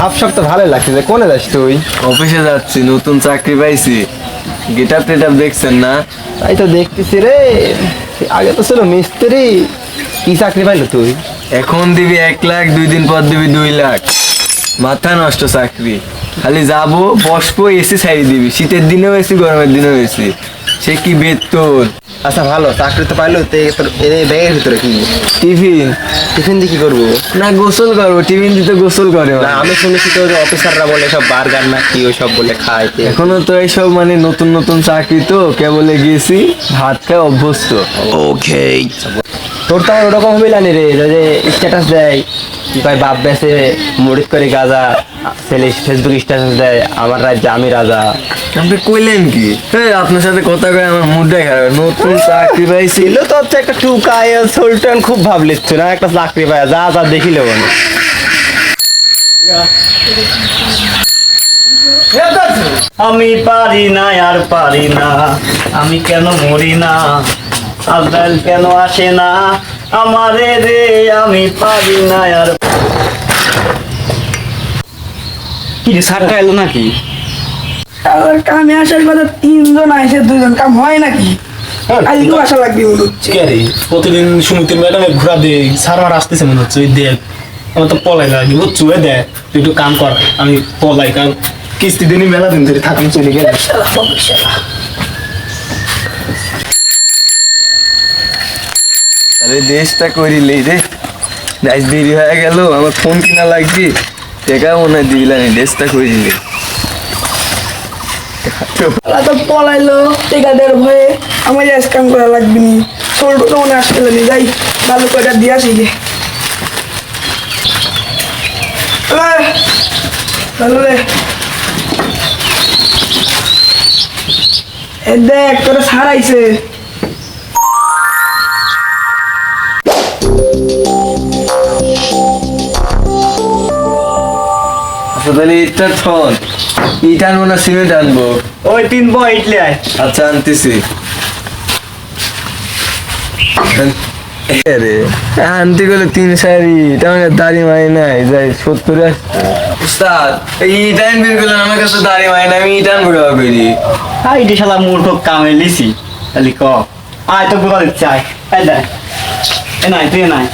ভাব সব তো ভালো লাগছে কোনে যাস তুই? অফিসে যাচ্ছি নতুন চাকরি পাইছি। গেটাপ টেটাপ দেখছেন না? তাই তো দেখতেছি রে। আগে তো ছিল মিস্ত্রি। কি চাকরি পাইলো তুই? এখন দিবি এক লাখ দুই দিন পর দিবি দুই লাখ। মাথা নষ্ট চাকরি। খালি যাব বসবো এসি ছাড়ি দিবি। শীতের দিনেও এসি গরমের দিনেও এসি। সে কি বেতন আচ্ছা ভালো চাকরি তো পাইলো তে ব্যাগের ভিতরে কি? টিফিন। টিফিন দিয়ে কি করব? না গোসল করব টিফিন দিতে গোসল করে না আমি শুনেছি তো অফিসাররা বলে সব বার্গার না কি ওই সব বলে খায় এখনও তো এইসব মানে নতুন নতুন চাকরি তো কেবলে গেছি ভাত খায় অভ্যস্ত। তোর তো আমার ওরকম হবে জানি রে যে স্ট্যাটাস দেয় কি কয় বাপ বেসে মরিত করে গাজা ফেসবুক স্ট্যাটাস দেয় আমার আমি রাজা। আপনি কইলেন কি? এই, আপনার সাথে কথা কয়ে আমার মুডটাই খারাপ। নতুন চাকরি তো হচ্ছে একটা টুকায় খুব না? একটা চাকরি যা যা আমি পারি না, আর পারি না। আমি কেন মরি না? আজরাইল কেন আসে না? আমারে রে, আমি পারি না, আর কি রে সারটা এলো নাকি? কামে আসার কথা তিনজন আইসে দুজন কাম হয় নাকি? আজকেও আসা লাগবে মনে হচ্ছে। কে রে? প্রতিদিন সুমিতির ম্যাডামে ঘোরা দে সারবার আসতেছে মনে হচ্ছে ওই দেখ আমার তো পলাই লাগে বুঝছ? এ দেখ তুই একটু কাম কর আমি পলাই কারণ কিস্তি দিনই মেলা দিন ধরে থাকুন চলে গেলে। শালা, বাবা, শালা। আরে দেশটা করিলি রে। আজ দেরি হয়ে গেল আমার ফোন কিনা লাগছি টেকা মনে হয় দিলাম দেশটা করিলি শালা তো পলাইলো টেকাদের ভয়ে আমার কাম করা লাগবে নি। ছোট তো মনে আসতে লাগবে, যাই, ভালো করে দিয়ে আসি গে। এ দেখ, তোরা ছাড়াইছে তাহলে ইটটা থন। ইট আনব না সিমেন্ট আনব? ওই তিন ইটলি আয়। আচ্ছা আনতেছি। আনতে গেলে তিন সারি তেমন দাড়ি মাই নাই যাই সত্তর উস্তাদ এই ইট আনবেন গেলেন আমার কাছে দাড়ি মাই না আমি ইট আনব কেবা করি আই ইটি শালা মূর্খ কামে লিসি তাহলে ক? আয় তো দিচ্ছে আয়। এই দেখ। এ নাই তুই নাই।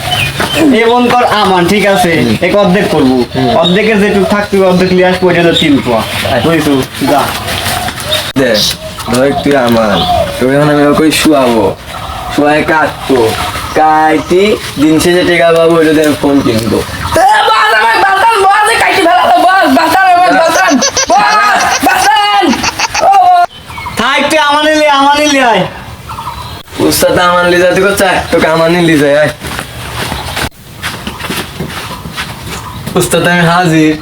এ মন কর আমান ঠিক আছে এক অর্ধেক করব অর্ধেকের যেটুকু থাকতে অর্ধেক লিয়ে আসব ওইটা হলো তিন পোয়া বুঝছ যা দেখ ধর তুই আমার তোকে এখন আমি ওকে শুয়াবো শুয়ায় কাটবো কাটি দিন শেষে টেকা পাবো ওইটা দিয়ে আমি ফোন কিনবো এ, বাস আমার বাতান বাস কাটি ফেলালো বাস বাতান আমার বাতান বাস বাতান ও থাক তুই আমার নিলে আমার নিলে আয় উস্তাদ আমার লিজা তুই চাই তোকে আমার নিয়ে লিজা আয় উস্তাদ আমি হাজির।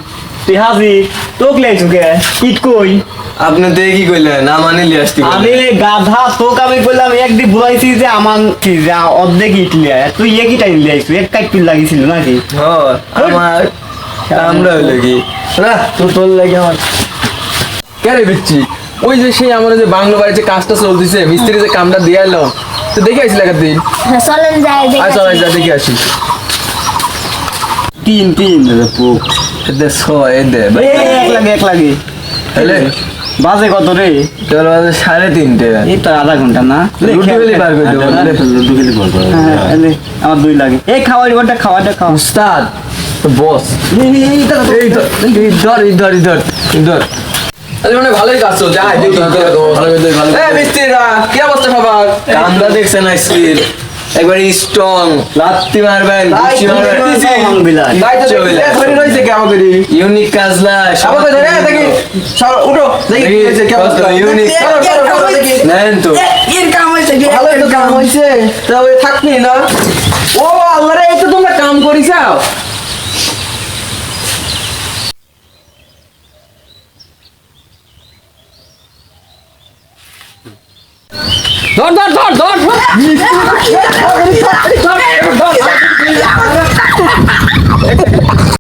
তুই হাজি তোক লে চুকে ইট কই? আপনি তো কি কইলেন? আমার নিয়ে আসতে আমি গাধা তোক আমি বুঝাইছি যে আমার কি যে অর্ধেক ইট লিয়ে। তুই এক কাইট পিল লাগিয়েছিল নাকি? হ্যাঁ আমার আমরা হইল কি? না তোর তোর লাগে আমার। কেন বিচ্ছি? ওই যে সেই আমার যে বাংলো বাড়িতে কাজটা চলতেছে মিস্ত্রি যে কামটা দিয়ে এলাম তো দেখে আসি লাগার চলেন যাই দেখে আসি। তিন তিন। পুক এদের ছয় দে এক লাগে এক লাগে। তাহলে বাজে কত রে? তোর বাজে সাড়ে তিনটে। এই তো আধা ঘণ্টা না? রুটি বেলি পার করে দেবো। হ্যাঁ, হ্যাঁ, এলে, আমার দুই লাগে। এই খাওয়ার ঘণ্টা খাওয়াটা খাওয়া উস্তাদ বস। এই ধর এই ধর এই ধর এই ধর এই ধর। তাহলে মানে ভালোই কাজ চলছে। আয় দেখি এ মিস্ত্রিরা কি অবস্থা সবার? কামটা দেখছেন আইসির একবার স্ট্রং লাত্তি মারবেন গুচি মারবেন। ইউনিক কাজলা আমাকে ধরে দেখি সর উঠো দেখি ইউনিক। নেন তো। এর কাম ভালো তো কাম হয়েছে। তা ওই থাকনি না? ও আল্লাহ রে তো তোমরা কাম করিছাও। ধর ধর ধর ধর। ধর